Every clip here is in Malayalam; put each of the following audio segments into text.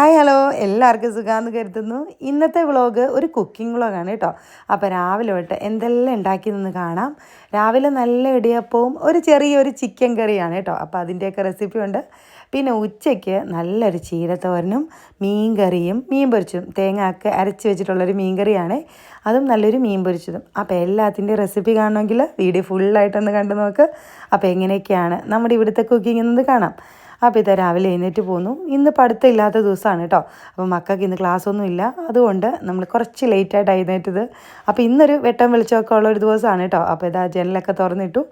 Hi hello. എല്ലാവർക്കും സുഖമെന്ന് കരുതുന്നു. ഇന്നത്തെ വ്ളോഗ് ഒരു കുക്കിംഗ് വ്ളോഗാണ് കേട്ടോ. അപ്പോൾ രാവിലെ തൊട്ട് എന്തെല്ലാം ഉണ്ടാക്കി നിന്ന് കാണാം. രാവിലെ നല്ല ഇടിയപ്പവും ഒരു ചെറിയൊരു ചിക്കൻ കറിയാണ് കേട്ടോ. അപ്പോൾ അതിന്റെയൊക്കെ റെസിപ്പി ഉണ്ട്. പിന്നെ ഉച്ചയ്ക്ക് നല്ലൊരു ചീരത്തോരനും മീൻ കറിയും മീൻ പൊരിച്ചതും. തേങ്ങ ഒക്കെ അരച്ച് വെച്ചിട്ടുള്ളൊരു മീൻ കറിയാണ്. അതും നല്ലൊരു മീൻ പൊരിച്ചതും. അപ്പോൾ എല്ലാത്തിന്റെ റെസിപ്പി കാണണമെങ്കിൽ വീഡിയോ ഫുള്ളായിട്ടൊന്ന് കണ്ടു നോക്ക്. അപ്പോൾ എങ്ങനെയൊക്കെയാണ് നമ്മുടെ ഇവിടുത്തെ കുക്കിംഗ് എന്നത് കാണാം. അപ്പോൾ ഇത് രാവിലെ എഴുന്നേറ്റ് പോന്നു. ഇന്ന് പഠിത്തം ഇല്ലാത്ത ദിവസമാണ് കേട്ടോ അപ്പോൾ മക്കൾക്ക് ഇന്ന് ക്ലാസ് ഒന്നും ഇല്ല. അതുകൊണ്ട് നമ്മൾ കുറച്ച് ലേറ്റായിട്ട് എഴുന്നേറ്റത്. അപ്പോൾ ഇന്നൊരു വെട്ടം വെളിച്ചമൊക്കെ ഉള്ള ഒരു ദിവസമാണ് കേട്ടോ അപ്പോൾ ഇതാ ജനലൊക്കെ തുറന്നിട്ടു.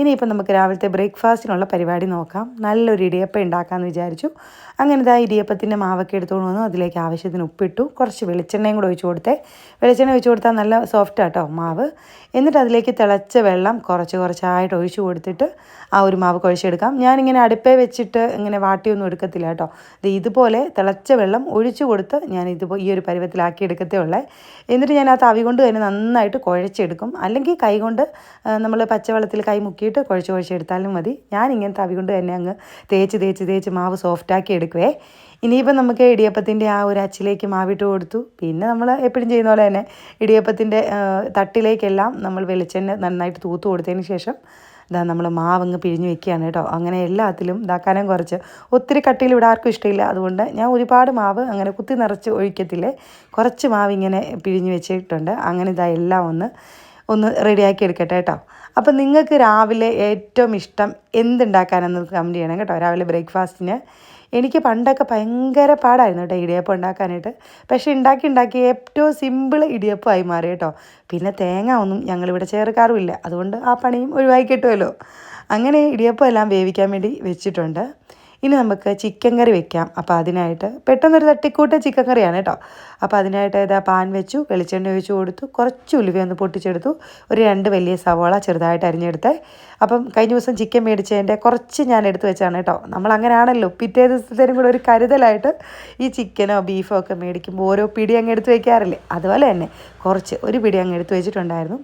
ഇനിയിപ്പോൾ നമുക്ക് രാവിലത്തെ ബ്രേക്ക്ഫാസ്റ്റിനുള്ള പരിപാടി നോക്കാം. നല്ലൊരു ഇടിയപ്പം ഉണ്ടാക്കാമെന്ന് വിചാരിച്ചു. അങ്ങനെ ഇതാ ഇടിയപ്പത്തിന്റെ മാവൊക്കെ എടുത്തുകൊണ്ട് വന്നു. അതിലേക്ക് ആവശ്യത്തിന് ഉപ്പിട്ടു. കുറച്ച് വെളിച്ചെണ്ണയും കൂടെ ഒഴിച്ചു കൊടുത്തേ. വെളിച്ചെണ്ണ ഒഴിച്ചു കൊടുത്താൽ നല്ല സോഫ്റ്റ് ആട്ടോ മാവ്. എന്നിട്ട് അതിലേക്ക് തിളച്ച വെള്ളം കുറച്ച് കുറച്ചായിട്ട് ഒഴിച്ചു കൊടുത്തിട്ട് ആ ഒരു മാവ് കുഴച്ചെടുക്കാം. ഞാനിങ്ങനെ അടുപ്പേ വെച്ചിട്ട് ഇങ്ങനെ വാട്ടിയൊന്നും എടുക്കത്തില്ല കേട്ടോ. ഇത് ഇതുപോലെ തിളച്ച വെള്ളം ഒഴിച്ചു കൊടുത്ത് ഞാൻ ഇതുപോലെ ഈ ഒരു പരുവത്തിലാക്കി എടുക്കത്തേ ഉള്ളേ. എന്നിട്ട് ഞാൻ ആ തവി കൊണ്ട് തന്നെ നന്നായിട്ട് കുഴച്ചെടുക്കും. അല്ലെങ്കിൽ കൈ കൊണ്ട് നമ്മൾ പച്ചവെള്ളത്തിൽ കൈ മുക്കിയിട്ട് കുഴച്ച് കുഴച്ചെടുത്താലും മതി. ഞാനിങ്ങനെ തവി കൊണ്ട് തന്നെ അങ്ങ് തേച്ച് തേച്ച് തേച്ച് മാവ് സോഫ്റ്റാക്കി എടുക്കുവേ. ഇനിയിപ്പം നമുക്ക് ഇടിയപ്പത്തിന്റെ ആ ഒരു അച്ചിലേക്ക് മാവിട്ട് കൊടുത്തു. പിന്നെ നമ്മൾ എപ്പോഴും ചെയ്യുന്ന പോലെ തന്നെ ഇടിയപ്പത്തിന്റെ തട്ടിലേക്കെല്ലാം നമ്മൾ വെളിച്ചെണ്ണ നന്നായിട്ട് തൂത്ത് കൊടുത്തതിന് ശേഷം ഇതാ നമ്മൾ മാവ് അങ്ങ് പിഴിഞ്ഞ് വെക്കുകയാണ് കേട്ടോ. അങ്ങനെ എല്ലാത്തിലും ഇതാക്കാനും കുറച്ച്. ഒത്തിരി കട്ടിയിൽ ഇവിടെ ആർക്കും ഇഷ്ടമില്ല. അതുകൊണ്ട് ഞാൻ ഒരുപാട് മാവ് അങ്ങനെ കുത്തി നിറച്ച് ഒഴിക്കത്തില്ലേ. കുറച്ച് മാവ് ഇങ്ങനെ പിഴിഞ്ഞ് വെച്ചിട്ടുണ്ട്. അങ്ങനെ ഇതാ എല്ലാം ഒന്ന് ഒന്ന് റെഡിയാക്കി എടുക്കട്ടെ കേട്ടോ. അപ്പം നിങ്ങൾക്ക് രാവിലെ ഏറ്റവും ഇഷ്ടം എന്തുണ്ടാക്കാനെന്ന് കമന്റ് ചെയ്യണം കേട്ടോ. രാവിലെ ബ്രേക്ക്ഫാസ്റ്റിന് എനിക്ക് പണ്ടൊക്കെ ഭയങ്കര പാടായിരുന്നു കേട്ടോ ഇടിയപ്പം ഉണ്ടാക്കാനായിട്ട്. പക്ഷേ ഉണ്ടാക്കി ഉണ്ടാക്കി ഏറ്റവും സിമ്പിൾ ഇടിയപ്പമായി മാറി കേട്ടോ. പിന്നെ തേങ്ങ ഒന്നും ഞങ്ങളിവിടെ ചേർക്കാറുമില്ല. അതുകൊണ്ട് ആ പണിയും ഒഴിവാക്കി കിട്ടുമല്ലോ. അങ്ങനെ ഇടിയപ്പം എല്ലാം വേവിക്കാൻ വേണ്ടി വെച്ചിട്ടുണ്ട്. ഇനി നമുക്ക് ചിക്കൻ കറി വെക്കാം. അപ്പോൾ അതിനായിട്ട് പെട്ടെന്നൊരു തട്ടിക്കൂട്ട ചിക്കൻ കറിയാണ് കേട്ടോ. അപ്പോൾ അതിനായിട്ട് ഇതാ പാൻ വെച്ചു വെളിച്ചെണ്ണ ഒഴിച്ചു കൊടുത്തു കുറച്ച് ഉലുവ ഒന്ന് പൊട്ടിച്ചെടുത്തു. ഒരു രണ്ട് വലിയ സവാള ചെറുതായിട്ട് അരിഞ്ഞെടുത്ത്. അപ്പം കഴിഞ്ഞ ദിവസം ചിക്കൻ മേടിച്ചതിന്റെ കുറച്ച് ഞാൻ എടുത്ത് വെച്ചാണ് കേട്ടോ. നമ്മൾ അങ്ങനെയാണല്ലോ പിറ്റേ ദിവസത്തേനും കൂടെ ഒരു കരുതലായിട്ട് ഈ ചിക്കനോ ബീഫോ ഒക്കെ മേടിക്കുമ്പോൾ ഓരോ പിടി അങ്ങ് എടുത്ത് വയ്ക്കാറില്ലേ അതുപോലെ തന്നെ കുറച്ച് ഒരു പിടി അങ്ങ് എടുത്ത് വെച്ചിട്ടുണ്ടായിരുന്നു.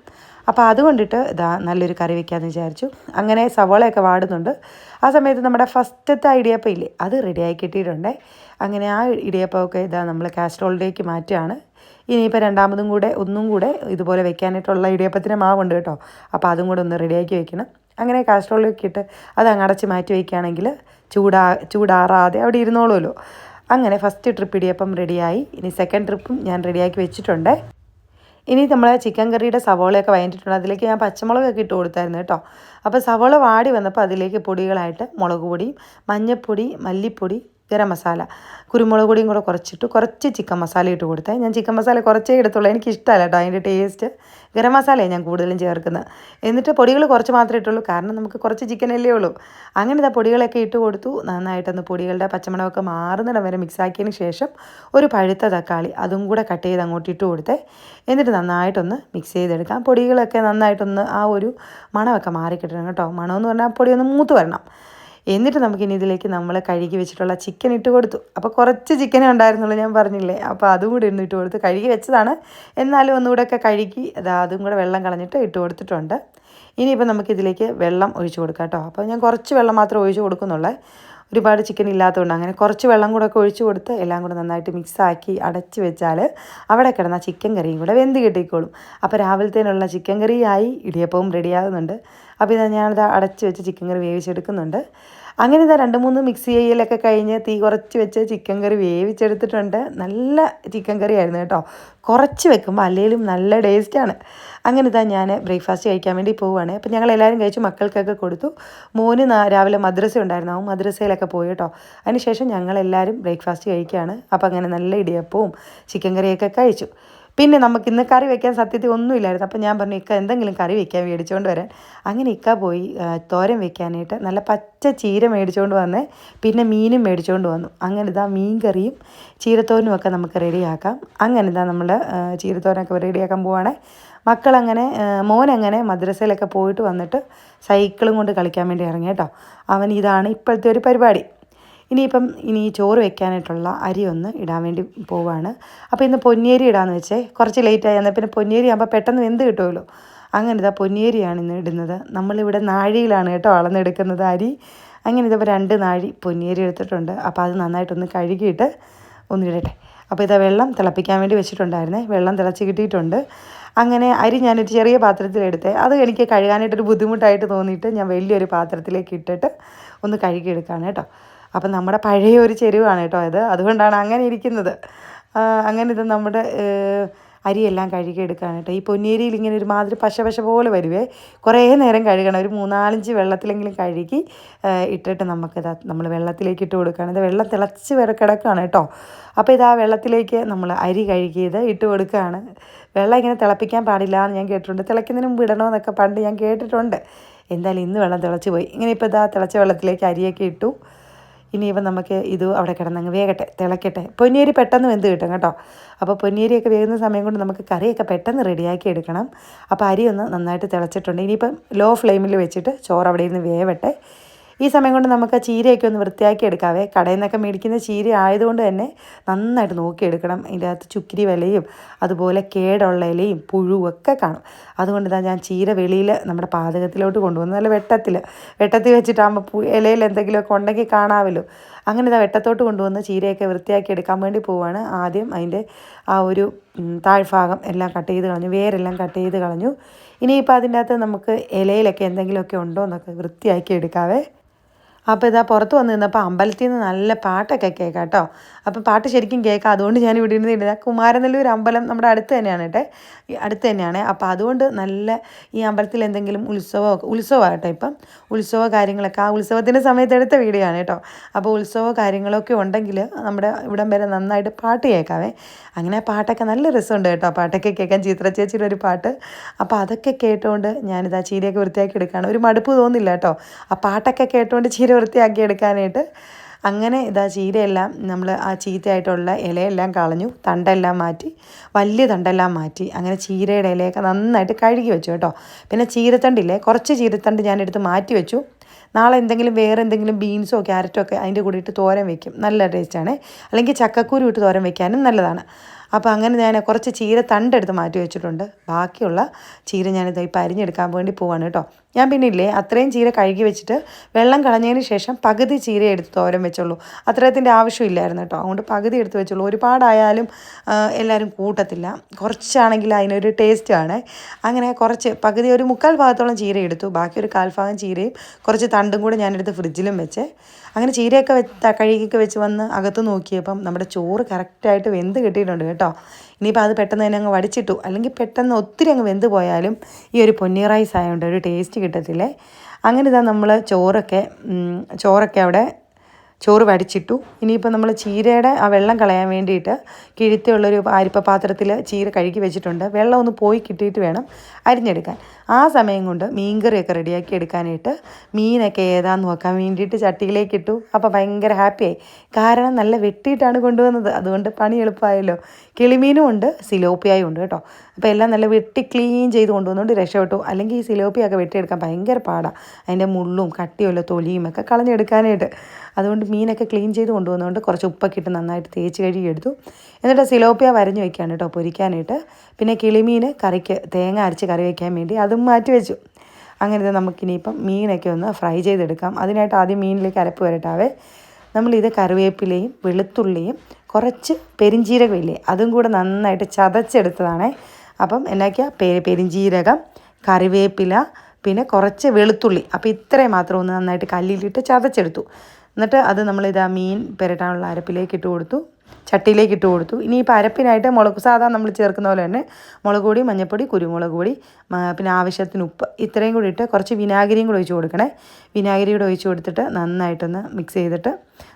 അപ്പോൾ അതുകൊണ്ടിട്ട് ഇതാ നല്ലൊരു കറി വെക്കാമെന്ന് വിചാരിച്ചു. അങ്ങനെ സവോളയൊക്കെ വാടുന്നുണ്ട്. ആ സമയത്ത് നമ്മുടെ ഫസ്റ്റത്തെ ഇടിയപ്പം ഇല്ലേ അത് റെഡിയായി കിട്ടിയിട്ടുണ്ട്. അങ്ങനെ ആ ഇടിയപ്പമൊക്കെ ഇതാ നമ്മൾ കാസ്ട്രോളിലേക്ക് മാറ്റുകയാണ്. ഇനിയിപ്പോൾ രണ്ടാമതും കൂടെ ഒന്നും കൂടെ ഇതുപോലെ വെക്കാനായിട്ടുള്ള ഇടിയപ്പത്തിന് മാവുണ്ട് കേട്ടോ. അപ്പോൾ അതും കൂടെ ഒന്ന് റെഡിയാക്കി വെക്കണം. അങ്ങനെ കാസ്ട്രോളിലേക്ക് ഇട്ട് അത് അങ്ങ് അടച്ച് മാറ്റി വയ്ക്കുകയാണെങ്കിൽ ചൂടാ ചൂടാറാതെ അവിടെ ഇരുന്നോളുമല്ലോ. അങ്ങനെ ഫസ്റ്റ് ട്രിപ്പ് ഇടിയപ്പം റെഡിയായി. ഇനി സെക്കൻഡ് ട്രിപ്പും ഞാൻ റെഡിയാക്കി വെച്ചിട്ടുണ്ട്. ഇനി നമ്മൾ ചിക്കൻ കറിയുടെ സവോളയൊക്കെ വഴറ്റിയിട്ടുണ്ട് അതിലേക്ക് ഞാൻ പച്ചമുളകൊക്കെ ഇട്ട് കൊടുത്തായിരുന്നു കേട്ടോ. അപ്പോൾ സവോള വാടി വന്നപ്പോൾ അതിലേക്ക് പൊടികളായിട്ട് മുളക് പൊടിയും മഞ്ഞൾപ്പൊടി മല്ലിപ്പൊടി ഗരം മസാല. കുരുമുളക് പൊടിയും കൂടെ കുറച്ചിട്ട് കുറച്ച് ചിക്കൻ മസാല ഇട്ട് കൊടുത്തേ. ഞാൻ ചിക്കൻ മസാല കുറച്ചേ എടുത്തുള്ളൂ. എനിക്ക് ഇഷ്ടമല്ല കേട്ടോ അതിന്റെ ടേസ്റ്റ്. ഗരം മസാലയാണ് ഞാൻ കൂടുതലും ചേർക്കുന്നത്. എന്നിട്ട് പൊടികൾ കുറച്ച് മാത്രമേ ഇട്ടുള്ളൂ. കാരണം നമുക്ക് കുറച്ച് ചിക്കൻ ചിക്കനല്ലേ ഉള്ളൂ. അങ്ങനെ ഇതാ പൊടികളൊക്കെ ഇട്ട് കൊടുത്തു. നന്നായിട്ടൊന്ന് പൊടികളുടെ പച്ചമണമൊക്കെ മാറുന്നിടം വരെ മിക്സ് ആക്കിയതിന് ശേഷം ഒരു പഴുത്ത തക്കാളി അതും കൂടെ കട്ട് ചെയ്ത് അങ്ങോട്ട് ഇട്ട് കൊടുത്തേ. എന്നിട്ട് നന്നായിട്ടൊന്ന് മിക്സ് ചെയ്തെടുക്കാം. പൊടികളൊക്കെ നന്നായിട്ടൊന്ന് ആ ഒരു മണമൊക്കെ മാറിക്കിട്ടണം കേട്ടോ. മണമെന്ന് പറഞ്ഞാൽ പൊടിയൊന്ന് മൂത്ത് വരണം. എന്നിട്ട് നമുക്കിനി ഇതിലേക്ക് നമ്മൾ കഴുകി വെച്ചിട്ടുള്ള ചിക്കൻ ഇട്ട് കൊടുത്തു. അപ്പോൾ കുറച്ച് ചിക്കൻ ഉണ്ടായിരുന്നുള്ളൂ ഞാൻ പറഞ്ഞില്ലേ? അപ്പോൾ അതും കൂടി ഇന്ന് ഇട്ട് കൊടുത്ത് കഴുകി വെച്ചതാണ്. എന്നാലും ഒന്നുകൂടെയൊക്കെ കഴുകി അതാ അതും കൂടെ വെള്ളം കളഞ്ഞിട്ട് ഇട്ട് കൊടുത്തിട്ടുണ്ട്. ഇനിയിപ്പോൾ നമുക്കിതിലേക്ക് വെള്ളം ഒഴിച്ചു കൊടുക്കാം കേട്ടോ. അപ്പോൾ ഞാൻ കുറച്ച് വെള്ളം മാത്രമേ ഒഴിച്ചു കൊടുക്കുന്നുള്ളൂ. ഒരുപാട് ചിക്കൻ ഇല്ലാത്തതുകൊണ്ട് അങ്ങനെ കുറച്ച് വെള്ളം കൂടെ ഒക്കെ ഒഴിച്ചു കൊടുത്ത് എല്ലാം കൂടെ നന്നായിട്ട് മിക്സാക്കി അടച്ച് വെച്ചാൽ അവിടെ കിടന്ന ചിക്കൻ കറിയും കൂടെ വെന്ത് കിട്ടിക്കോളും. അപ്പോൾ രാവിലത്തേനുള്ള ചിക്കൻ കറിയായി ഇടിയപ്പവും റെഡിയാകുന്നുണ്ട് അപ്പോൾ ഇതാ ഞാനിത് അടച്ച് വെച്ച് ചിക്കൻ കറി വേവിച്ചെടുക്കുന്നുണ്ട്. അങ്ങനെ ഇതാ രണ്ട് മൂന്ന് മിക്സ് ചെയ്യലൊക്കെ കഴിഞ്ഞ് തീ കുറച്ച് വെച്ച് ചിക്കൻ കറി വേവിച്ചെടുത്തിട്ടുണ്ട്. നല്ല ചിക്കൻ കറി ആയിരുന്നു കേട്ടോ. കുറച്ച് വെക്കുമ്പോൾ അല്ലെങ്കിലും നല്ല ടേസ്റ്റാണ് അങ്ങനെ ഇതാ ഞാൻ ബ്രേക്ക്ഫാസ്റ്റ് കഴിക്കാൻ വേണ്ടി പോവുകയാണ് അപ്പോൾ ഞങ്ങൾ എല്ലാവരും കഴിച്ചു മക്കൾക്കൊക്കെ കൊടുത്തു. മോന് രാവിലെ മദ്രസ ഉണ്ടായിരുന്നു. അവൻ മദ്രസയിലൊക്കെ പോയി കേട്ടോ. അതിനുശേഷം ഞങ്ങളെല്ലാവരും ബ്രേക്ക്ഫാസ്റ്റ് കഴിക്കുകയാണ് അപ്പോൾ അങ്ങനെ നല്ല ഇടിയപ്പവും ചിക്കൻ കറിയൊക്കെ കഴിച്ചു. പിന്നെ നമുക്ക് ഇന്ന് കറി വെക്കാൻ സത്യത്തിൽ ഒന്നുമില്ലായിരുന്നു. അപ്പോൾ ഞാൻ പറഞ്ഞു ഇക്ക എന്തെങ്കിലും കറി വെക്കാൻ മേടിച്ചുകൊണ്ട് വരാൻ. അങ്ങനെ ഇക്ക പോയി തോരൻ വെക്കാനായിട്ട് നല്ല പച്ച ചീര മേടിച്ചുകൊണ്ട് വന്നേ പിന്നെ മീനും മേടിച്ചുകൊണ്ട് വന്നു. അങ്ങനെ ഇതാ മീൻ കറിയും ചീരത്തോരനും ഒക്കെ നമുക്ക് റെഡിയാക്കാം അങ്ങനെ ഇതാ നമ്മൾ ചീരത്തോരനൊക്കെ റെഡിയാക്കാൻ പോവാണേ. മക്കളങ്ങനെ മോനങ്ങനെ മദ്രസയിലൊക്കെ പോയിട്ട് വന്നിട്ട് സൈക്കിളും കൊണ്ട് കളിക്കാൻ വേണ്ടി ഇറങ്ങി കേട്ടോ. അവൻ ഇതാണ് ഇപ്പോഴത്തെ ഒരു പരിപാടി. ഇനിയിപ്പം ഇനി ചോറ് വെക്കാനായിട്ടുള്ള അരി ഒന്ന് ഇടാൻ വേണ്ടി പോവാണ്. അപ്പോൾ ഇന്ന് പൊന്നിയരി ഇടാന്ന് വെച്ചേ. കുറച്ച് ലേറ്റായി എന്നാൽ പിന്നെ പൊന്നിയരി ആകുമ്പോൾ പെട്ടെന്ന് വെന്ത് കിട്ടുമല്ലോ. അങ്ങനെ ഇതാ പൊന്നിയരിയാണ് ഇന്ന് ഇടുന്നത്. നമ്മളിവിടെ നാഴിയിലാണ് കേട്ടോ അളന്നെടുക്കുന്നത് അരി. അങ്ങനെ ഇതിപ്പോൾ രണ്ട് നാഴി പൊന്നിയരി എടുത്തിട്ടുണ്ട്. അപ്പോൾ അത് നന്നായിട്ടൊന്ന് കഴുകിയിട്ട് ഒന്നിടട്ടെ അപ്പോൾ ഇതാ വെള്ളം തിളപ്പിക്കാൻ വേണ്ടി വെച്ചിട്ടുണ്ടായിരുന്നേ. വെള്ളം തിളച്ച് കിട്ടിയിട്ടുണ്ട്. അങ്ങനെ അരി ഞാനൊരു ചെറിയ പാത്രത്തിലെടുത്ത്. അത് എനിക്ക് കഴുകാനായിട്ടൊരു ബുദ്ധിമുട്ടായിട്ട് തോന്നിയിട്ട് ഞാൻ വലിയൊരു പാത്രത്തിലേക്ക് ഇട്ടിട്ട് ഒന്ന് കഴുകിയെടുക്കുകയാണ് കേട്ടോ. അപ്പം നമ്മുടെ പഴയ ഒരു ചെരുവാണ് കേട്ടോ ഇത് അതുകൊണ്ടാണ് അങ്ങനെ ഇരിക്കുന്നത്. അങ്ങനെ ഇത് നമ്മുടെ അരിയെല്ലാം കഴുകിയെടുക്കുകയാണ് കേട്ടോ. ഈ പൊന്നിയരിയിൽ ഇങ്ങനെ ഒരുമാതിരി പശ പശ പോലെ വരുവേ. കുറേ നേരം കഴുകണം. ഒരു മൂന്നാലഞ്ച് വെള്ളത്തിലെങ്കിലും കഴുകി ഇട്ടിട്ട് ഇട്ടിട്ട് നമുക്കിത് നമ്മൾ വെള്ളത്തിലേക്ക് ഇട്ട് കൊടുക്കുകയാണ്. ഇത് വെള്ളം തിളച്ച് വരെ കിടക്കുകയാണ് കേട്ടോ. അപ്പോൾ ഇത് ആ വെള്ളത്തിലേക്ക് നമ്മൾ അരി കഴുകിയത് ഇട്ട് കൊടുക്കുകയാണ്. വെള്ളം ഇങ്ങനെ തിളപ്പിക്കാൻ പാടില്ല എന്ന് ഞാൻ കേട്ടിട്ടുണ്ട്. തിളയ്ക്കുന്നതിന് മുമ്പ് ഇടണമെന്നൊക്കെ പണ്ട് ഞാൻ കേട്ടിട്ടുണ്ട്. എന്തായാലും ഇന്ന് വെള്ളം തിളച്ച് പോയി. ഇങ്ങനെ ഇപ്പോൾ ഇതാ തിളച്ച വെള്ളത്തിലേക്ക് അരിയൊക്കെ ഇട്ടു. ഇനിയിപ്പം നമുക്ക് ഇത് അവിടെ കിടന്നങ്ങ് വേകട്ടെ തിളക്കട്ടെ. പൊന്നിയരി പെട്ടെന്ന് വെന്ത് കിട്ടും കേട്ടോ. അപ്പോൾ പൊന്നിയരിയൊക്കെ വേകുന്ന സമയം കൊണ്ട് നമുക്ക് കറിയൊക്കെ പെട്ടെന്ന് റെഡിയാക്കി എടുക്കണം. അപ്പോൾ അരി ഒന്ന് നന്നായിട്ട് തിളച്ചിട്ടുണ്ട്. ഇനിയിപ്പം ലോ ഫ്ലെയിമിൽ വെച്ചിട്ട് ചോറ് അവിടെ ഇരുന്ന് വേവട്ടെ. ഈ സമയം കൊണ്ട് നമുക്ക് ആ ചീരയൊക്കെ ഒന്ന് വൃത്തിയാക്കി എടുക്കാവേ. കടയിൽ നിന്നൊക്കെ മേടിക്കുന്ന ചീര ആയതുകൊണ്ട് തന്നെ നന്നായിട്ട് നോക്കിയെടുക്കണം. ഇതിന്റെ അകത്ത് ചുക്കിരി വിലയും അതുപോലെ കേടുള്ള ഇലയും പുഴുവും ഒക്കെ കാണും. അതുകൊണ്ട് ഇതാ ഞാൻ ചീര വെളിയിൽ നമ്മുടെ പാചകത്തിലോട്ട് കൊണ്ടുവന്നു. നല്ല വെട്ടത്തിൽ. വെട്ടത്തിൽ വെച്ചിട്ടാകുമ്പോൾ ഇലയിൽ എന്തെങ്കിലുമൊക്കെ ഉണ്ടെങ്കിൽ കാണാമല്ലോ. അങ്ങനെ ഇതാ വെട്ടത്തോട്ട് കൊണ്ടുവന്ന് ചീരയൊക്കെ വൃത്തിയാക്കി എടുക്കാൻ വേണ്ടി പോവാണ്. ആദ്യം അതിന്റെ ആ ഒരു താഴ്ഭാഗം എല്ലാം കട്ട് ചെയ്ത് കളഞ്ഞു. വേരെല്ലാം കട്ട് ചെയ്ത് കളഞ്ഞു. ഇനിയിപ്പോൾ അതിന്റെ അകത്ത് നമുക്ക് ഇലയിലൊക്കെ എന്തെങ്കിലുമൊക്കെ ഉണ്ടോ എന്നൊക്കെ വൃത്തിയാക്കി എടുക്കാവേ. അപ്പോൾ ഇതാ പുറത്ത് വന്ന് നിന്നപ്പോൾ അമ്പലത്തിൽ നിന്ന് നല്ല പാട്ടൊക്കെ കേൾക്കാം കേട്ടോ അപ്പോൾ പാട്ട് ശരിക്കും കേൾക്കാം അതുകൊണ്ട് ഞാൻ ഇവിടെ ഇരുന്ന് ഇരുന്നത് കുമാരനെല്ലൂർ അമ്പലം നമ്മുടെ അടുത്ത് തന്നെയാണ് കേട്ടോ. അടുത്ത് തന്നെയാണ്. അപ്പോൾ അതുകൊണ്ട് നല്ല ഈ അമ്പലത്തിൽ എന്തെങ്കിലും ഉത്സവമോ ഉത്സവമാണ് കേട്ടോ ഇപ്പം. ഉത്സവ കാര്യങ്ങളൊക്കെ. ആ ഉത്സവത്തിന്റെ സമയത്ത് എടുത്ത വീഡിയോ ആണ് കേട്ടോ. അപ്പോൾ ഉത്സവ കാര്യങ്ങളൊക്കെ ഉണ്ടെങ്കിൽ നമ്മുടെ ഇവിടം വരെ നന്നായിട്ട് പാട്ട് കേൾക്കാവേ. അങ്ങനെ പാട്ടൊക്കെ നല്ല രസമുണ്ട് കേട്ടോ. പാട്ടൊക്കെ കേൾക്കാൻ ചിത്ര ചേച്ചിയുടെ ഒരു പാട്ട്. അപ്പോൾ അതൊക്കെ കേട്ടുകൊണ്ട് ഞാനിതാ ചീരയൊക്കെ വൃത്തിയാക്കി എടുക്കുകയാണ്. ഒരു മടുപ്പ് തോന്നില്ല കേട്ടോ. ആ പാട്ടൊക്കെ കേട്ടുകൊണ്ട് ചീര വൃത്തിയാക്കി എടുക്കാനായിട്ട് അങ്ങനെ ഇതാ ചീരയെല്ലാം നമ്മൾ ആ ചീത്തയായിട്ടുള്ള ഇലയെല്ലാം കളഞ്ഞു തണ്ടെല്ലാം മാറ്റി വലിയ തണ്ടെല്ലാം മാറ്റി അങ്ങനെ ചീരയുടെ ഇലയൊക്കെ നന്നായിട്ട് കഴുകി വെച്ചു കേട്ടോ. പിന്നെ ചീരത്തണ്ടില്ലേ കുറച്ച് ചീരത്തണ്ട് ഞാനെടുത്ത് മാറ്റി വെച്ചു. നാളെ എന്തെങ്കിലും വേറെ എന്തെങ്കിലും ബീൻസോ ക്യാരറ്റോ ഒക്കെ അതിന്റെ കൂടെ ഇട്ട് തോരൻ വെക്കും നല്ല ടേസ്റ്റാണ്. അല്ലെങ്കിൽ ചക്കക്കൂരി ഇട്ട് തോരൻ വെക്കാനും നല്ലതാണ്. അപ്പോൾ അങ്ങനെ ഞാൻ കുറച്ച് ചീര തണ്ടെടുത്ത് മാറ്റി വെച്ചിട്ടുണ്ട്. ബാക്കിയുള്ള ചീര ഞാനിത് ഇപ്പം അരിഞ്ഞെടുക്കാൻ വേണ്ടി പോവാണ് കേട്ടോ. ഞാൻ പിന്നെ ഇല്ലേ അത്രയും ചീര കഴുകി വെച്ചിട്ട് വെള്ളം കളഞ്ഞതിന് ശേഷം പകുതി ചീര എടുത്ത് തോരൻ വെച്ചുള്ളൂ അത്രയത്തിന്റെ ആവശ്യമില്ലായിരുന്നു കേട്ടോ. അതുകൊണ്ട് പകുതി എടുത്ത് വെച്ചുള്ളൂ ഒരുപാടായാലും എല്ലാവരും കൂട്ടത്തില്ല. കുറച്ചാണെങ്കിൽ അതിനൊരു ടേസ്റ്റാണ് അങ്ങനെ കുറച്ച് പകുതി ഒരു മുക്കാൽ ഭാഗത്തോളം ചീര എടുത്തു. ബാക്കി ഒരു കാൽഭാഗം ചീരയും കുറച്ച് തണ്ടും കൂടെ ഞാനെടുത്ത് ഫ്രിഡ്ജിലും വെച്ച്. അങ്ങനെ ചീരയൊക്കെ വെ കഴുകിയൊക്കെ വെച്ച് വന്ന് അകത്ത് നോക്കിയപ്പം നമ്മുടെ ചോറ് കറക്റ്റായിട്ട് വെന്ത് കിട്ടിയിട്ടുണ്ട് കേട്ടോ. ഇനിയിപ്പോൾ അത് പെട്ടെന്ന് തന്നെ അങ്ങ് വടിച്ചിട്ടു. അല്ലെങ്കിൽ പെട്ടെന്ന് ഒത്തിരി അങ്ങ് വെന്ത് പോയാലും ഈ ഒരു പൊന്നി റൈസ് ആയതുകൊണ്ട് ഒരു ടേസ്റ്റ് കിട്ടത്തില്ലേ? അങ്ങനെ ഇതാ നമ്മൾ ചോറൊക്കെ ചോറൊക്കെ അവിടെ ചോറ് വടിച്ചിട്ടു. ഇനിയിപ്പോൾ നമ്മൾ ചീരയുടെ ആ വെള്ളം കളയാൻ വേണ്ടിയിട്ട് കിഴുത്തിയുള്ളൊരു അരിപ്പ പാത്രത്തിൽ ചീര കഴുകി വെച്ചിട്ടുണ്ട്. വെള്ളം ഒന്ന് പോയി കിട്ടിയിട്ട് വേണം അരിഞ്ഞെടുക്കാൻ. ആ സമയം കൊണ്ട് മീൻകറിയൊക്കെ റെഡിയാക്കി എടുക്കാനായിട്ട് മീനൊക്കെ ഏതാന്ന് നോക്കാൻ വേണ്ടിയിട്ട് ചട്ടിയിലേക്ക് ഇട്ടു. അപ്പോൾ ഭയങ്കര ഹാപ്പിയായി. കാരണം നല്ല വെട്ടിയിട്ടാണ് കൊണ്ടുവന്നത്. അതുകൊണ്ട് പണി എളുപ്പമായല്ലോ. കിളിമീനും ഉണ്ട് സിലോപ്പിയായും ഉണ്ട് കേട്ടോ. അപ്പോൾ എല്ലാം നല്ല വെട്ടി ക്ലീൻ ചെയ്ത് കൊണ്ടുവന്നുകൊണ്ട് രക്ഷപ്പെട്ടു. അല്ലെങ്കിൽ ഈ സിലോപ്പിയൊക്കെ വെട്ടിയെടുക്കാൻ ഭയങ്കര പാടാണ് അതിന്റെ മുള്ളും കട്ടിയുള്ള തൊലിയും ഒക്കെ കളഞ്ഞെടുക്കാനായിട്ട്. അതുകൊണ്ട് മീനൊക്കെ ക്ലീൻ ചെയ്ത് കൊണ്ടുവന്നുകൊണ്ട് കുറച്ച് ഉപ്പൊക്കെ ഇട്ട് നന്നായിട്ട് തേച്ച് കഴുകിയെടുത്തു. എന്നിട്ട് സിലോപ്പിയ വരഞ്ഞു വെക്കുകയാണ് കേട്ടോ പൊരിക്കാനായിട്ട്. പിന്നെ കിളിമീൻ കറിക്ക് തേങ്ങ അരച്ച് കറി വയ്ക്കാൻ വേണ്ടി അതും മാറ്റി വെച്ചു. അങ്ങനെ ഇത് നമുക്കിനിയിപ്പം മീനൊക്കെ ഒന്ന് ഫ്രൈ ചെയ്തെടുക്കാം. അതിനായിട്ട് ആദ്യം മീനിലേക്ക് അരപ്പ് വരട്ടാവേ. നമ്മളിത് കറിവേപ്പിലയും വെളുത്തുള്ളിയും കുറച്ച് പെരിഞ്ജീരകമില്ലേ അതും കൂടെ നന്നായിട്ട് ചതച്ചെടുത്തതാണേ. അപ്പം എന്നാക്കിയാൽ പെ പെരിഞ്ജീരകം കറിവേപ്പില പിന്നെ കുറച്ച് വെളുത്തുള്ളി. അപ്പോൾ ഇത്രയും മാത്രം ഒന്ന് നന്നായിട്ട് കല്ലിലിട്ട് ചതച്ചെടുത്തു. എന്നിട്ട് അത് നമ്മളിത് ആ മീൻ പുരട്ടാനുള്ള അരപ്പിലേക്ക് ഇട്ട് കൊടുത്തു ചട്ടിയിലേക്ക് ഇട്ട് കൊടുത്തു. ഇനി ഇപ്പോൾ അരപ്പിനായിട്ട് മുളക് സാധാ നമ്മൾ ചേർക്കുന്ന പോലെ തന്നെ മുളക് പൊടി മഞ്ഞൾപ്പൊടി കുരുമുളക് പൊടി പിന്നെ ആവശ്യത്തിന് ഉപ്പ് ഇത്രയും കൂടി ഇട്ട് കുറച്ച് വിനാഗിരിയും കൂടി ഒഴിച്ച് കൊടുക്കണേ. വിനാഗിരി കൂടെ ഒഴിച്ച് കൊടുത്തിട്ട് നന്നായിട്ടൊന്ന് മിക്സ് ചെയ്തിട്ട്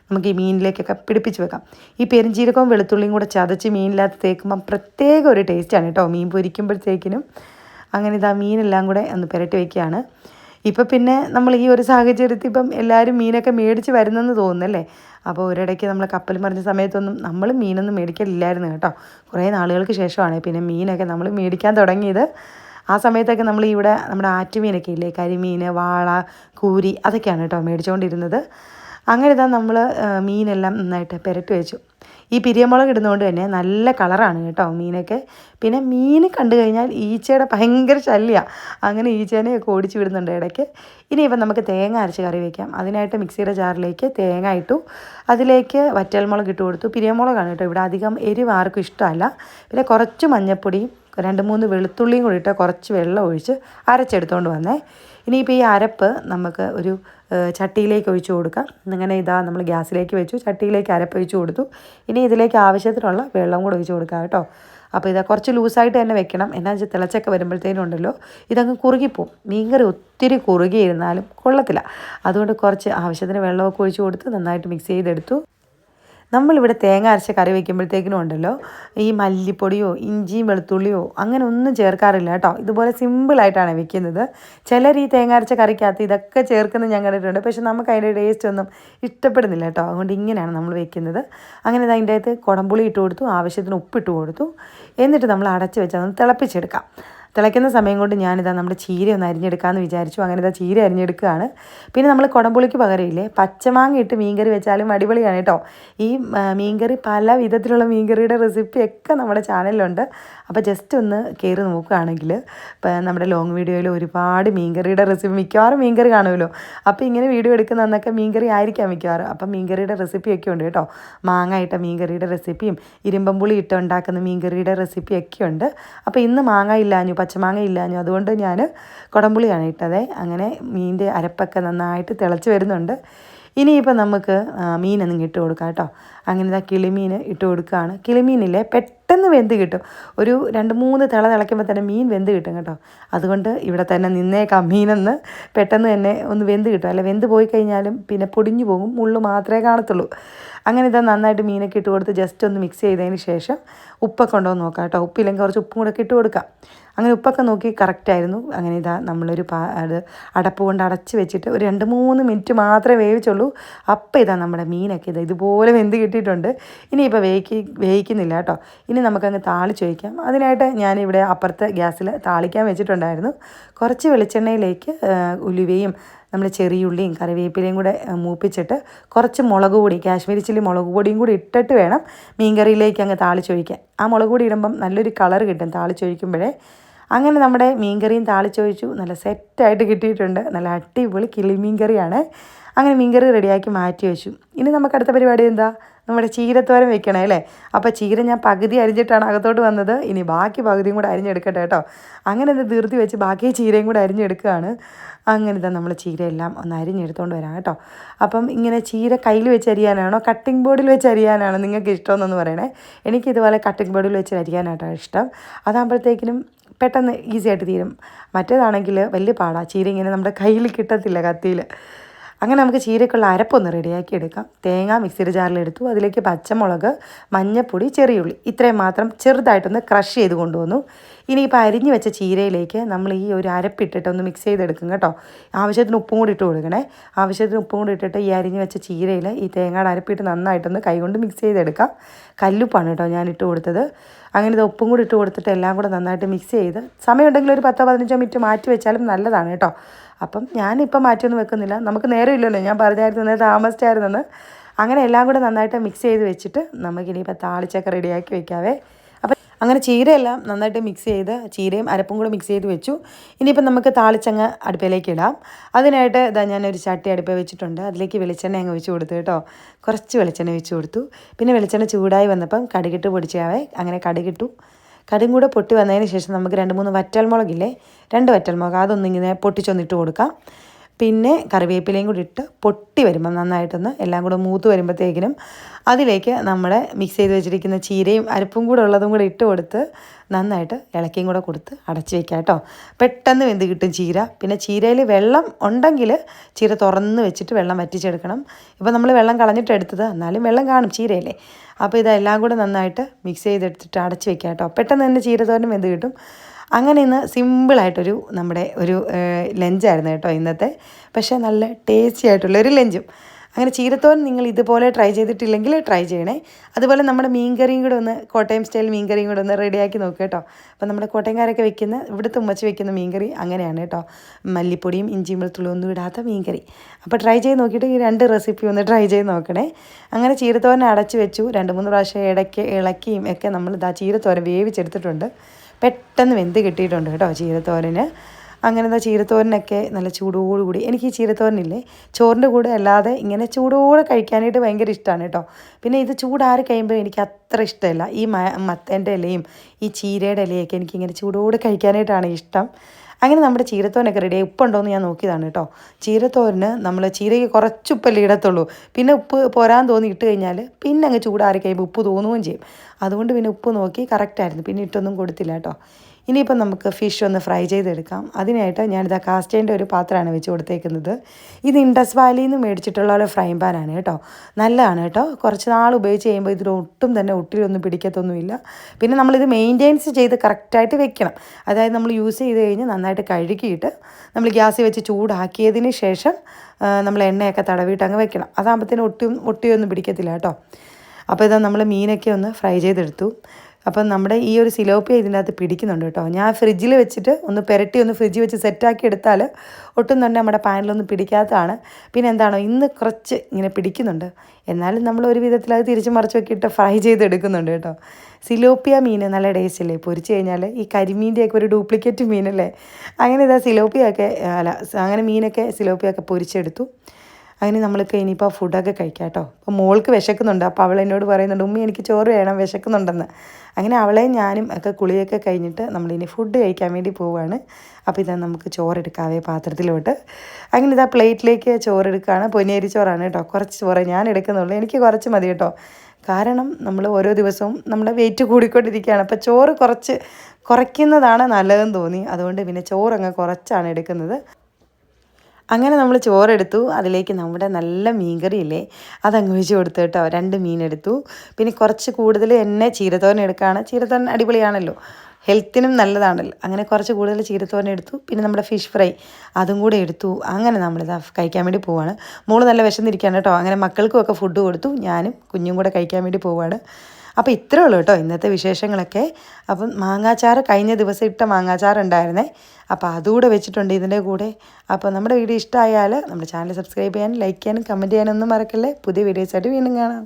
നമുക്ക് ഈ മീനിലേക്കൊക്കെ പിടിപ്പിച്ച് വെക്കാം. ഈ പെരിഞ്ചീരകവും വെളുത്തുള്ളിയും കൂടെ ചതച്ച് മീനിനകത്ത് തേക്കുമ്പം പ്രത്യേക ഒരു ടേസ്റ്റാണ് കേട്ടോ. മീൻ പൊരിക്കുമ്പോഴത്തേക്കിനും അങ്ങനെ ഇതാ മീനെല്ലാം കൂടെ ഒന്ന് പുരട്ടി വയ്ക്കുകയാണ് ഇപ്പം പിന്നെ നമ്മൾ ഈ ഒരു സാഹചര്യത്തിൽ ഇപ്പം എല്ലാവരും മീനൊക്കെ മേടിച്ച് വരുന്നെന്ന് തോന്നുന്നല്ലേ? അപ്പോൾ ഒരിടയ്ക്ക് നമ്മൾ കപ്പൽ മറിഞ്ഞ സമയത്തൊന്നും നമ്മൾ മീനൊന്നും മേടിക്കലില്ലായിരുന്നു കേട്ടോ. കുറേ നാളുകൾക്ക് ശേഷമാണ് പിന്നെ മീനൊക്കെ നമ്മൾ മേടിക്കാൻ തുടങ്ങിയത്. ആ സമയത്തൊക്കെ നമ്മൾ ഇവിടെ നമ്മുടെ ആറ്റുമീനൊക്കെ ഇല്ലേ? കരിമീൻ വാള കൂരി അതൊക്കെയാണ് കേട്ടോ മേടിച്ചുകൊണ്ടിരുന്നത് അങ്ങനെ ഇതാ നമ്മൾ മീനെല്ലാം നന്നായിട്ട് പെരട്ടി വെച്ചു. ഈ പിരിയമുളക് ഇടുന്നതുകൊണ്ട് തന്നെ നല്ല കളറാണ് കേട്ടോ മീനൊക്കെ. പിന്നെ മീൻ കണ്ടു കഴിഞ്ഞാൽ ഈച്ചയുടെ ഭയങ്കര ശല്യമാണ് അങ്ങനെ ഈച്ചേനെയൊക്കെ ഓടിച്ചു വിടുന്നുണ്ട് ഇടയ്ക്ക്. ഇനി ഇനിയിപ്പം നമുക്ക് തേങ്ങ അരച്ച് കറി വയ്ക്കാം അതിനായിട്ട് മിക്സിയുടെ ജാറിലേക്ക് തേങ്ങ ഇട്ടു. അതിലേക്ക് വറ്റൽമുളക് ഇട്ട് കൊടുത്തു. പിരിയമുളകാണ് കേട്ടോ ഇവിടെ അധികം എരിവ് ആർക്കും ഇഷ്ടമല്ല. പിന്നെ കുറച്ച് മഞ്ഞപ്പൊടിയും രണ്ട് മൂന്ന് വെളുത്തുള്ളിയും കൂടി ഇട്ട് കുറച്ച് വെള്ളം ഒഴിച്ച് അരച്ചെടുത്തുകൊണ്ട് വന്നേ. ഇനിയിപ്പോൾ ഈ അരപ്പ് നമുക്ക് ഒരു ചട്ടിയിലേക്ക് ഒഴിച്ചു കൊടുക്കാം. അങ്ങനെ ഇതാ നമ്മൾ ഗ്യാസിലേക്ക് വെച്ചു. ചട്ടിയിലേക്ക് അരപ്പൊഴിച്ചു കൊടുത്തു. ഇനി ഇതിലേക്ക് ആവശ്യത്തിനുള്ള വെള്ളം കൂടെ ഒഴിച്ചു കൊടുക്കാം കേട്ടോ. അപ്പോൾ ഇതാ കുറച്ച് ലൂസായിട്ട് തന്നെ വെക്കണം. എന്നാ വെച്ചാൽ തിളച്ചൊക്കെ വരുമ്പോഴത്തേനും ഉണ്ടല്ലോ. ഇതങ്ങ് കുറുകിപ്പോവും. മീൻകറി ഒത്തിരി കുറുകിയിരുന്നാലും കൊള്ളത്തില്ല. അതുകൊണ്ട് കുറച്ച് ആവശ്യത്തിന് വെള്ളമൊക്കെ ഒഴിച്ചു കൊടുത്ത് നന്നായിട്ട് മിക്സ് ചെയ്തെടുത്തു. നമ്മളിവിടെ തേങ്ങ അരച്ച കറി വയ്ക്കുമ്പോഴത്തേക്കിനും ഉണ്ടല്ലോ ഈ മല്ലിപ്പൊടിയോ ഇഞ്ചിയും വെളുത്തുള്ളിയോ അങ്ങനെ ഒന്നും ചേർക്കാറില്ല കേട്ടോ. ഇതുപോലെ സിമ്പിളായിട്ടാണ് വെക്കുന്നത്. ചിലർ ഈ തേങ്ങ അരച്ച കറിക്കകത്ത് ഇതൊക്കെ ചേർക്കുന്നത് ഞാൻ കണ്ടിട്ടുണ്ട്. പക്ഷെ നമുക്ക് അതിന്റെ ടേസ്റ്റ് ഒന്നും ഇഷ്ടപ്പെടുന്നില്ല കേട്ടോ. അതുകൊണ്ട് ഇങ്ങനെയാണ് നമ്മൾ വെക്കുന്നത്. അങ്ങനെ അതിന്റെ അകത്ത് കുടംപുളി ഇട്ട് കൊടുത്തു ആവശ്യത്തിന് ഉപ്പിട്ട് കൊടുത്തു. എന്നിട്ട് നമ്മൾ അടച്ച് വെച്ച് അതൊന്ന് തിളപ്പിച്ചെടുക്കാം. തിളയ്ക്കുന്ന സമയം കൊണ്ട് ഞാനിതാ നമ്മുടെ ചീര ഒന്ന് അരിഞ്ഞെടുക്കാമെന്ന് വിചാരിച്ചു. അങ്ങനെ ഇതാ ചീര അരിഞ്ഞെടുക്കുകയാണ്. പിന്നെ നമ്മൾ കുടംപുളിക്ക് പകരമില്ലേ? പച്ചമാങ്ങ ഇട്ട് മീൻകറി വെച്ചാലും അടിപൊളിയാണ് കേട്ടോ. ഈ മീൻകറി പല വിധത്തിലുള്ള മീൻകറിയുടെ റെസിപ്പിയൊക്കെ നമ്മുടെ ചാനലിലുണ്ട്. അപ്പോൾ ജസ്റ്റ് ഒന്ന് കയറി നോക്കുകയാണെങ്കിൽ ഇപ്പം നമ്മുടെ ലോങ് വീഡിയോയിൽ ഒരുപാട് മീൻകറിയുടെ റെസിപ്പി മിക്കവാറും മീൻകറി കാണുമല്ലോ. അപ്പോൾ ഇങ്ങനെ വീഡിയോ എടുക്കുന്ന അന്നൊക്കെ മീൻകറി ആയിരിക്കാം മിക്കവാറും. അപ്പം മീൻകറിയുടെ റെസിപ്പിയൊക്കെ ഉണ്ട് കേട്ടോ. മാങ്ങ ഇട്ട മീൻകറിയുടെ റെസിപ്പിയും ഇരുമ്പമ്പുളി ഇട്ട് ഉണ്ടാക്കുന്ന മീൻകറിയുടെ റെസിപ്പിയൊക്കെ ഉണ്ട്. അപ്പോൾ ഇന്ന് മാങ്ങ ഇല്ലാഞ്ഞു പച്ചമാങ്ങ ഇല്ലാഞ്ഞു അതുകൊണ്ട് ഞാൻ കുടംപുളിയാണ് ഇട്ടത്. അങ്ങനെ മീന്റെ അരപ്പൊക്കെ നന്നായിട്ട് തിളച്ച് വരുന്നുണ്ട്. ഇനിയിപ്പോൾ നമുക്ക് മീനൊന്നും ഇട്ട് കൊടുക്കാം കേട്ടോ. അങ്ങനെ ഇതാ കിളിമീൻ ഇട്ട് കൊടുക്കുകയാണ് കിളിമീനില്ലേ പെട്ടെന്ന് വെന്ത് കിട്ടും. ഒരു രണ്ട് മൂന്ന് തിള തിളയ്ക്കുമ്പോൾ തന്നെ മീൻ വെന്ത് കിട്ടും കേട്ടോ. അതുകൊണ്ട് ഇവിടെ തന്നെ നിന്നേക്കാം മീനെന്ന്. പെട്ടെന്ന് തന്നെ ഒന്ന് വെന്ത് കിട്ടും. അല്ല വെന്ത് പോയി കഴിഞ്ഞാലും പിന്നെ പൊടിഞ്ഞു പോകും. മുള്ളു മാത്രമേ കാണത്തുള്ളൂ. അങ്ങനെ ഇതാ നന്നായിട്ട് മീനൊക്കെ ഇട്ട് കൊടുത്ത് ജസ്റ്റ് ഒന്ന് മിക്സ് ചെയ്തതിന് ശേഷം ഉപ്പൊക്കെ ഉണ്ടോ എന്ന് നോക്കാം കേട്ടോ. ഉപ്പില്ലെങ്കിൽ കുറച്ച് ഉപ്പും കൂടെ ഇട്ട് കൊടുക്കാം. അങ്ങനെ ഉപ്പൊക്കെ നോക്കി കറക്റ്റായിരുന്നു അങ്ങനെ ഇതാ നമ്മളൊരു പാ അത് അടപ്പ് കൊണ്ട് അടച്ച് വെച്ചിട്ട് ഒരു രണ്ട് മൂന്ന് മിനിറ്റ് മാത്രമേ വേവിച്ചുള്ളൂ. അപ്പം ഇതാ നമ്മുടെ മീനൊക്കെ ഇതാ ഇതുപോലെ വെന്ത് കിട്ടിയിട്ടുണ്ട്. ഇനിയിപ്പോൾ വേവിക്ക് വേവിക്കുന്നില്ല കേട്ടോ. ഇനി നമുക്കങ്ങ് താളിച്ച് വയ്ക്കാം. അതിനായിട്ട് ഞാനിവിടെ അപ്പുറത്തെ ഗ്യാസിൽ താളിക്കാൻ വെച്ചിട്ടുണ്ടായിരുന്നു. കുറച്ച് വെളിച്ചെണ്ണയിലേക്ക് ഉലുവയും നമ്മൾ ചെറിയുള്ളിയും കറിവേപ്പിലയും കൂടെ മൂപ്പിച്ചിട്ട് കുറച്ച് മുളക് പൊടി കാശ്മീരി ചില്ലി മുളക് പൊടിയും കൂടി ഇട്ടിട്ട് വേണം മീൻകറിയിലേക്ക് അങ്ങ് താളിച്ചൊഴിക്കാൻ ആ മുളക് പൊടി ഇടുമ്പം നല്ലൊരു കളർ കിട്ടും താളിച്ചൊഴിക്കുമ്പോഴേ അങ്ങനെ നമ്മുടെ മീൻകറിയും താളിച്ചൊഴിച്ചു. നല്ല സെറ്റായിട്ട് കിട്ടിയിട്ടുണ്ട്. നല്ല അടിപൊളി കിളിമീൻ കറിയാണ് അങ്ങനെ മീൻകറി റെഡിയാക്കി മാറ്റി വെച്ചു. ഇനി നമുക്ക് അടുത്ത പരിപാടി എന്താ? നമ്മുടെ ചീരത്തോരൻ വെക്കണേ അല്ലേ? അപ്പോൾ ചീര ഞാൻ പകുതി അരിഞ്ഞിട്ടാണ് അകത്തോട്ട് വന്നത്. ഇനി ബാക്കി പകുതിയും കൂടെ അരിഞ്ഞെടുക്കട്ടെ കേട്ടോ. അങ്ങനെ ഇത് തീർത്തി വെച്ച് ബാക്കി ചീരയും കൂടെ അരിഞ്ഞെടുക്കുകയാണ്. അങ്ങനെ ഇതാ നമ്മൾ ചീരയെല്ലാം ഒന്ന് അരിഞ്ഞെടുത്തോണ്ട് വരാം കേട്ടോ. അപ്പം ഇങ്ങനെ ചീര കയ്യിൽ വെച്ച് അരിയാനാണോ കട്ടിംഗ് ബോർഡിൽ വെച്ച് അരിയാനാണോ നിങ്ങൾക്ക് ഇഷ്ടമെന്നൊന്ന് പറയണേ. എനിക്ക് ഇതുപോലെ കട്ടിംഗ് ബോർഡിൽ വെച്ച് അരിയാനായിട്ടാണ് ഇഷ്ടം. അതാകുമ്പോഴത്തേക്കിനും പെട്ടെന്ന് ഈസി ആയിട്ട് തീരും. മറ്റേതാണെങ്കിൽ വലിയ പാടാണ് ചീര ഇങ്ങനെ നമ്മുടെ കയ്യിൽ കിട്ടത്തില്ല കത്തിയിൽ അങ്ങനെ നമുക്ക് ചീരക്കുള്ള അരപ്പൊന്ന് റെഡിയാക്കി എടുക്കാം. തേങ്ങ മിക്സിയുടെ ജാറിലെടുത്തു. അതിലേക്ക് പച്ചമുളക് മഞ്ഞപ്പൊടി ചെറിയുള്ളി ഇത്രയും മാത്രം ചെറുതായിട്ടൊന്ന് ക്രഷ് ചെയ്ത് കൊണ്ടുവന്നു. ഇനിയിപ്പോൾ അരിഞ്ഞു വെച്ച ചീരയിലേക്ക് നമ്മൾ ഈ ഒരു അരപ്പിട്ടിട്ട് ഒന്ന് മിക്സ് ചെയ്തെടുക്കും കേട്ടോ. ആവശ്യത്തിന് ഉപ്പും കൂടി ഇട്ട് കൊടുക്കണേ. ആവശ്യത്തിന് ഉപ്പും കൂടി ഇട്ടിട്ട് ഈ അരിഞ്ഞു വെച്ച ചീരയിൽ ഈ തേങ്ങയുടെ അരപ്പിട്ട് നന്നായിട്ടൊന്ന് കൈകൊണ്ട് മിക്സ് ചെയ്തെടുക്കാം. കല്ലുപ്പാണ് കേട്ടോ ഞാൻ ഇട്ട് കൊടുത്തത്. അങ്ങനെ ഇത് ഉപ്പും കൂടി ഇട്ട് കൊടുത്തിട്ട് എല്ലാം കൂടെ നന്നായിട്ട് മിക്സ് ചെയ്ത് സമയമുണ്ടെങ്കിൽ ഒരു പത്തോ പതിനഞ്ചോ മിനിറ്റ് മാറ്റി വെച്ചാലും നല്ലതാണ് കേട്ടോ. അപ്പം ഞാനിപ്പം മാറ്റിയൊന്നും വെക്കുന്നില്ല. നമുക്ക് നേരം ഇല്ലല്ലോ. ഞാൻ പറഞ്ഞായിരുന്നു താമസിച്ചായിരുന്നെന്ന്. അങ്ങനെ എല്ലാം കൂടെ നന്നായിട്ട് മിക്സ് ചെയ്ത് വെച്ചിട്ട് നമുക്കിനിയിപ്പോൾ താളിച്ചൊക്കെ റെഡിയാക്കി വെക്കാവേ. അങ്ങനെ ചീരയെല്ലാം നന്നായിട്ട് മിക്സ് ചെയ്ത് ചീരയും അരപ്പും കൂടെ മിക്സ് ചെയ്ത് വെച്ചു. ഇനിയിപ്പം നമുക്ക് താളിച്ചങ്ങ് അടുപ്പിലേക്ക് ഇടാം. അതിനായിട്ട് ഇതാ ഞാനൊരു ചട്ടി അടുപ്പ് വെച്ചിട്ടുണ്ട്. അതിലേക്ക് വെളിച്ചെണ്ണ അങ്ങ് ഒഴിച്ച് കൊടുത്തു കേട്ടോ. കുറച്ച് വെളിച്ചെണ്ണ ഒഴിച്ച് കൊടുത്തു. പിന്നെ വെളിച്ചെണ്ണ ചൂടായി വന്നപ്പം കടുകിട്ട് പൊടിച്ചാവേ അങ്ങനെ കടുകിട്ടു. കടും കൂടെ പൊട്ടി വന്നതിന് ശേഷം നമുക്ക് രണ്ട് മൂന്ന് വറ്റൽമുളകില്ലേ? രണ്ട് വറ്റൽമുളക്. അതൊന്നിങ്ങനെ പൊട്ടിച്ചൊന്നിട്ട് കൊടുക്കാം. പിന്നെ കറിവേപ്പിലയും കൂടി ഇട്ട് പൊട്ടി വരുമ്പം നന്നായിട്ടൊന്ന് എല്ലാം കൂടെ മൂത്ത് വരുമ്പോഴത്തേക്കിനും അതിലേക്ക് നമ്മൾ മിക്സ് ചെയ്ത് വെച്ചിരിക്കുന്ന ചീരയും അരപ്പും കൂടെ ഉള്ളതും കൂടെ ഇട്ട് കൊടുത്ത് നന്നായിട്ട് ഇളക്കിയും കൂടെ കൊടുത്ത് അടച്ച് വെക്കാം കേട്ടോ. പെട്ടെന്ന് വെന്ത് കിട്ടും ചീര. പിന്നെ ചീരയിൽ വെള്ളം ഉണ്ടെങ്കിൽ ചീര തുറന്ന് വെച്ചിട്ട് വെള്ളം വറ്റിച്ചെടുക്കണം. ഇപ്പോൾ നമ്മൾ വെള്ളം കളഞ്ഞിട്ട് എടുത്തത് എന്നാലും വെള്ളം കാണും ചീരയല്ലേ. അപ്പോൾ ഇതെല്ലാം കൂടെ നന്നായിട്ട് മിക്സ് ചെയ്തെടുത്തിട്ട് അടച്ച് വെക്കാം കേട്ടോ. പെട്ടെന്ന് തന്നെ ചീര തോരനും വെന്ത് കിട്ടും. അങ്ങനെ ഇന്ന് സിമ്പിളായിട്ടൊരു നമ്മുടെ ഒരു ലഞ്ചായിരുന്നു കേട്ടോ ഇന്നത്തെ. പക്ഷേ നല്ല ടേസ്റ്റി ആയിട്ടുള്ള ഒരു ലഞ്ചും. അങ്ങനെ ചീരത്തോരൻ നിങ്ങൾ ഇതുപോലെ ട്രൈ ചെയ്തിട്ടില്ലെങ്കിൽ ട്രൈ ചെയ്യണേ. അതുപോലെ നമ്മുടെ മീൻകറിയും കൂടെ ഒന്ന് കോട്ടയം സ്റ്റൈൽ മീൻകറിയും കൂടെ ഒന്ന് റെഡിയാക്കി നോക്കുക കേട്ടോ. അപ്പോൾ നമ്മുടെ കോട്ടയംകാരൊക്കെ വെക്കുന്ന ഇവിടുത്തെ ഉമ്മച്ച് വെക്കുന്ന മീൻകറി അങ്ങനെയാണ് കേട്ടോ. മല്ലിപ്പൊടിയും ഇഞ്ചിയും വെളുത്തുള്ളിയും ഒന്നും ഇടാത്ത മീൻകറി. അപ്പോൾ ട്രൈ ചെയ്ത് നോക്കിയിട്ട് ഈ രണ്ട് റെസിപ്പി ഒന്ന് ട്രൈ ചെയ്ത് നോക്കണേ. അങ്ങനെ ചീരത്തോരൻ അടച്ച് വെച്ചു. രണ്ട് മൂന്ന് പ്രാവശ്യം ഇടയ്ക്ക് ഇളക്കിയും ഒക്കെ നമ്മൾ ഇതാ ചീരത്തോരൻ വേവിച്ചെടുത്തിട്ടുണ്ട്. പെട്ടെന്ന് വെന്ത് കിട്ടിയിട്ടുണ്ട് കേട്ടോ ചീരത്തോരന്. അങ്ങനെ എന്താ ചീരത്തോരനൊക്കെ നല്ല ചൂടോടുകൂടി എനിക്ക് ഈ ചീരത്തോരനില്ലേ ചോറിന്റെ കൂടെ അല്ലാതെ ഇങ്ങനെ ചൂടോടെ കഴിക്കാനായിട്ട് ഭയങ്കര ഇഷ്ടമാണ് കേട്ടോ. പിന്നെ ഇത് ചൂടാറി കഴിയുമ്പോൾ എനിക്ക് അത്ര ഇഷ്ടമല്ല. ഈ മത്തേന്റെ ഇലയും ഈ ചീരയുടെ ഇലയൊക്കെ എനിക്കിങ്ങനെ ചൂടോടെ കഴിക്കാനായിട്ടാണ് ഇഷ്ടം. അങ്ങനെ നമ്മുടെ ചീരത്തോരനൊക്കെ റെഡിയായി ഉപ്പുണ്ടോയെന്ന് ഞാൻ നോക്കിയതാണ് കേട്ടോ. ചീരത്തോരന് നമ്മൾ ചീരയ്ക്ക് കുറച്ച് ഉപ്പല്ലേ ഇടത്തുള്ളൂ. പിന്നെ ഉപ്പ് പോരാൻ തോന്നി ഇട്ട് കഴിഞ്ഞാൽ പിന്നെ അങ്ങ് ചൂടാറി കഴിയുമ്പോൾ ഉപ്പ് തോന്നുകയും ചെയ്യും. അതുകൊണ്ട് പിന്നെ ഉപ്പ് നോക്കി കറക്റ്റായിരുന്നു പിന്നെ ഇട്ടൊന്നും കൊടുത്തില്ല കേട്ടോ. ഇനിയിപ്പോൾ നമുക്ക് ഫിഷ് ഒന്ന് ഫ്രൈ ചെയ്തെടുക്കാം. അതിനായിട്ട് ഞാനിതാ കാസ്റ്റേന്റെ ഒരു പാത്രമാണ് വെച്ച് കൊടുത്തേക്കുന്നത്. ഇത് ഇൻഡസ് വാലിയിൽ നിന്ന് മേടിച്ചിട്ടുള്ള ഒരു ഫ്രൈ പാനാണ് കേട്ടോ. നല്ലതാണ് കേട്ടോ. കുറച്ച് നാൾ ഉപയോഗിച്ച് കഴിയുമ്പോൾ ഇതിൽ ഒട്ടും തന്നെ ഒട്ടിലൊന്നും പിടിക്കത്തൊന്നുമില്ല. പിന്നെ നമ്മളിത് മെയിന്റെയിൻസ് ചെയ്ത് കറക്റ്റായിട്ട് വെക്കണം. അതായത് നമ്മൾ യൂസ് ചെയ്ത് കഴിഞ്ഞ് നന്നായിട്ട് കഴുകിയിട്ട് നമ്മൾ ഗ്യാസിൽ വെച്ച് ചൂടാക്കിയതിന് ശേഷം നമ്മൾ എണ്ണയൊക്കെ തടവിയിട്ട് അങ്ങ് വെക്കണം. അതാകുമ്പോഴത്തേനും ഒട്ടും ഒട്ടിയൊന്നും പിടിക്കത്തില്ല കേട്ടോ. അപ്പോൾ ഇതാ നമ്മൾ മീനൊക്കെ ഒന്ന് ഫ്രൈ ചെയ്തെടുത്തു. അപ്പം നമ്മുടെ ഈ ഒരു സിലോപ്പിയ ഇതിന്റെ അകത്ത് പിടിക്കുന്നുണ്ട് കേട്ടോ. ഞാൻ ഫ്രിഡ്ജിൽ വെച്ചിട്ട് ഒന്ന് പെരട്ടി ഒന്ന് ഫ്രിഡ്ജിൽ വെച്ച് സെറ്റാക്കി എടുത്താൽ ഒട്ടും തന്നെ നമ്മുടെ പാനിലൊന്നും പിടിക്കാത്തതാണ്. പിന്നെ എന്താണോ ഇന്ന് കുറച്ച് ഇങ്ങനെ പിടിക്കുന്നുണ്ട്. എന്നാലും നമ്മൾ ഒരു വിധത്തിൽ അത് തിരിച്ച് മറിച്ചൊക്കെ ഇട്ട് ഫ്രൈ ചെയ്തെടുക്കുന്നുണ്ട് കേട്ടോ. സിലോപ്പിയ മീൻ നല്ല ടേസ്റ്റ് അല്ലേ? പൊരിച്ച് കഴിഞ്ഞാൽ ഈ കരിമീന്റെയൊക്കെ ഒരു ഡ്യൂപ്ലിക്കേറ്റ് മീനല്ലേ? അങ്ങനെ ഇതാ സിലോപ്പിയൊക്കെ അല്ല അങ്ങനെ മീനൊക്കെ സിലോപ്പിയൊക്കെ പൊരിച്ചെടുത്തു. അങ്ങനെ നമ്മൾക്ക് ഇനിയിപ്പോൾ ഫുഡൊക്കെ കഴിക്കാം കേട്ടോ അപ്പോൾ മോൾക്ക് വിശക്കുന്നുണ്ട്. അപ്പോൾ അവൾ എന്നോട് പറയുന്നുണ്ട് ഉമ്മി എനിക്ക് ചോറ് വേണം വിശക്കുന്നുണ്ടെന്ന്. അങ്ങനെ അവളെയും ഞാനും ഒക്കെ കുളിയൊക്കെ കഴിഞ്ഞിട്ട് നമ്മളിനി ഫുഡ് കഴിക്കാൻ വേണ്ടി പോവുകയാണ് അപ്പോൾ ഇതാ നമുക്ക് ചോറെടുക്കാവേ പാത്രത്തിലോട്ട്. അങ്ങനെ ഇതാ പ്ലേറ്റിലേക്ക് ചോറെടുക്കുകയാണ് പൊന്നിയരി ചോറാണ് കേട്ടോ. കുറച്ച് ചോറ് ഞാൻ എടുക്കുന്നുള്ളൂ. എനിക്ക് കുറച്ച് മതി കേട്ടോ. കാരണം നമ്മൾ ഓരോ ദിവസവും നമ്മുടെ വെയിറ്റ് കൂടിക്കൊണ്ടിരിക്കുകയാണ്. അപ്പോൾ ചോറ് കുറച്ച് കുറയ്ക്കുന്നതാണ് നല്ലതെന്ന് തോന്നി. അതുകൊണ്ട് പിന്നെ ചോറങ്ങ് കുറച്ചാണ് എടുക്കുന്നത്. അങ്ങനെ നമ്മൾ ചോറെടുത്തു. അതിലേക്ക് നമ്മുടെ നല്ല മീൻകറി ഇല്ലേ അതങ്ങ് വെച്ച് കൊടുത്തു കേട്ടോ. രണ്ട് മീനെടുത്തു. പിന്നെ കുറച്ച് കൂടുതൽ എന്നെ ചീരത്തോരൻ എടുക്കുകയാണ്. ചീരത്തോരൻ അടിപൊളിയാണല്ലോ. ഹെൽത്തിനും നല്ലതാണല്ലോ. അങ്ങനെ കുറച്ച് കൂടുതൽ ചീരത്തോരൻ എടുത്തു. പിന്നെ നമ്മുടെ ഫിഷ് ഫ്രൈ അതും കൂടെ എടുത്തു. അങ്ങനെ നമ്മളിത് കഴിക്കാൻ വേണ്ടി പോവാണ്. മോൾ നല്ല വിശന്നിരിക്കുകയാണ് കേട്ടോ. അങ്ങനെ മക്കൾക്കും ഒക്കെ ഫുഡ് കൊടുത്തു. ഞാനും കുഞ്ഞും കൂടെ കഴിക്കാൻ വേണ്ടി പോവാണ്. അപ്പോൾ ഇത്രേ ഉള്ളൂ കേട്ടോ ഇന്നത്തെ വിശേഷങ്ങളൊക്കെ. അപ്പം മാങ്ങാച്ചാറ് കഴിഞ്ഞ ദിവസം ഇട്ട മാങ്ങാച്ചാർ ഉണ്ടായിരുന്നേ അപ്പോൾ അതുകൂടെ വെച്ചിട്ടുണ്ട് ഇതിന്റെ കൂടെ. അപ്പോൾ നമ്മുടെ വീഡിയോ ഇഷ്ടമായാൽ നമ്മുടെ ചാനൽ സബ്സ്ക്രൈബ് ചെയ്യാനും ലൈക്ക് ചെയ്യാനും കമന്റ് ചെയ്യാനും ഒന്നും മറക്കല്ലേ. പുതിയ വീഡിയോസായിട്ട് വീണ്ടും കാണാം.